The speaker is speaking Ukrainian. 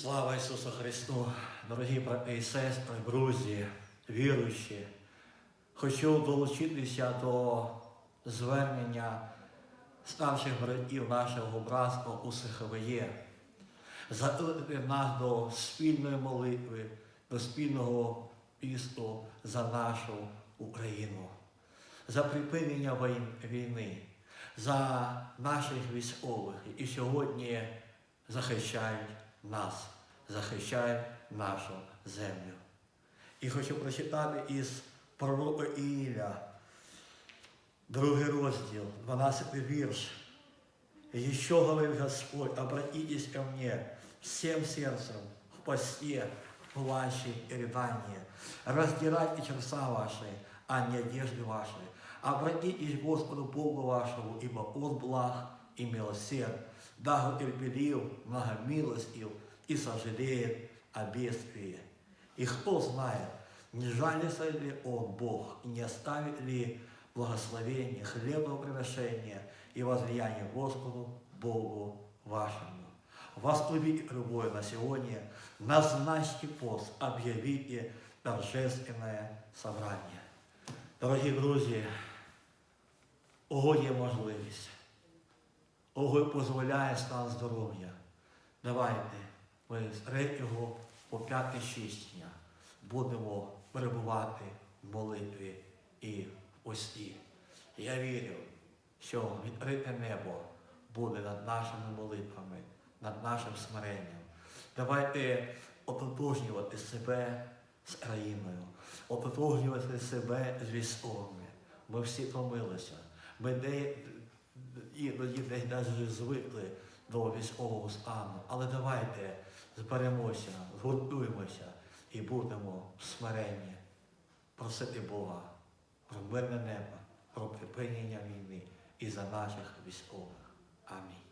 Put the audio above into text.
Слава Ісусу Христу, дорогі брати і сестри, друзі, віруючі. Хочу долучитися до звернення старших братів нашого братства у СХВЄ, закликати нас до спільної молитви, до спільного пісту за нашу Україну, за припинення війни, за наших військових, які сьогодні захищають нас, захищають нашу землю. І хочу прочитати із пророка Іїля, другий розділ, 12 вірш. Еще говорит Господь, обратитесь ко мне всем сердцем в посте, плаче и рыдании. Раздирайте черса ваши, а не одежды ваши. Обратитесь к Господу Богу вашему, ибо Он благ и милосерд, да терпелив, многомилостив и сожалеет о бедствии. И кто знает, не жалится ли Он, Бог, и не оставит ли благословение, хлебного приношения и возлияния Господу Богу вашему. Возлюбите любое на сегодня, назначьте пост, объявите торжественное собрание. Дорогі друзі, ого є можливість. Ого дозволяє стан здоров'я. Давайте ми з 3 по 5 січня будемо перебувати в молитві і в пості. Я вірю, що відкрите небо буде над нашими молитвами, над нашим смиренням. Давайте ототожнювати себе з країною, ототожнювати себе з військовими. Ми всі втомилися. Ми іноді десь навіть звикли до військового стану. Але давайте зберемося, згуртуємося і будемо смиренні просити Бога про мирне небо, про припинення війни і за наших військових. Амінь.